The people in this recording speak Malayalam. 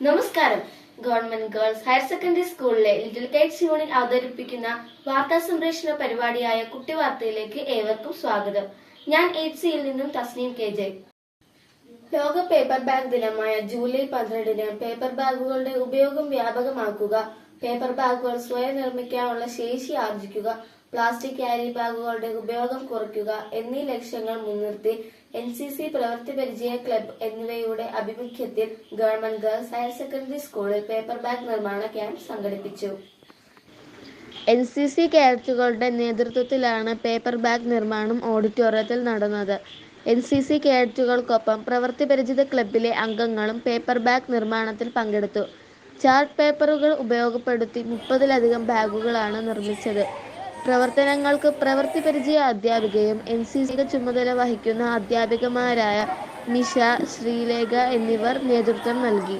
നമസ്കാരം. ഗവൺമെന്റ് ഗേൾസ് ഹയർ സെക്കൻഡറി സ്കൂളിലെ ലിറ്റിൽ കൈറ്റ്സ് യൂണിറ്റ് അവതരിപ്പിക്കുന്ന വാർത്താ സംപ്രേഷണ പരിപാടിയായ കുട്ടി വാർത്തയിലേക്ക് ഏവർക്കും സ്വാഗതം. ഞാൻ എച്ച് സിയിൽ നിന്നും തസ്നീം കെ ജെ. ലോക പേപ്പർ ബാഗ് ദിനമായ ജൂലൈ പന്ത്രണ്ടിന് പേപ്പർ ബാഗുകളുടെ ഉപയോഗം വ്യാപകമാക്കുക പേപ്പർ ബാഗുകൾ സ്വയം നിർമ്മിക്കാനുള്ള ശേഷി ആർജിക്കുക പ്ലാസ്റ്റിക് ക്യാരി ബാഗുകളുടെ ഉപയോഗം കുറയ്ക്കുക എന്നീ ലക്ഷ്യങ്ങൾ മുൻനിർത്തി എൻ സി സി പ്രവൃത്തി പരിചയ ക്ലബ്ബ് എന്നിവയുടെ ആഭിമുഖ്യത്തിൽ ഗവൺമെന്റ് ഗേൾസ് ഹയർ സെക്കൻഡറി സ്കൂളിൽ പേപ്പർ ബാഗ് നിർമ്മാണ ക്യാമ്പ് സംഘടിപ്പിച്ചു. എൻ സി സി കേഡറ്റുകളുടെ നേതൃത്വത്തിലാണ് പേപ്പർ ബാഗ് നിർമ്മാണം ഓഡിറ്റോറിയത്തിൽ നടന്നത്. എൻ സി സി കേഡറ്റുകൾക്കൊപ്പം പ്രവൃത്തി പരിചിത ക്ലബിലെ അംഗങ്ങളും പേപ്പർ ബാഗ് നിർമ്മാണത്തിൽ പങ്കെടുത്തു. ചാർട്ട് പേപ്പറുകൾ ഉപയോഗപ്പെടുത്തി മുപ്പതിലധികം ബാഗുകളാണ് നിർമ്മിച്ചത്. പ്രവർത്തനങ്ങൾക്ക് പ്രവൃത്തി പരിചയ അധ്യാപികയും എൻ സി സി ചുമതല വഹിക്കുന്ന അധ്യാപികമാരായ നിഷ ശ്രീലേഖ എന്നിവർ നേതൃത്വം നൽകി.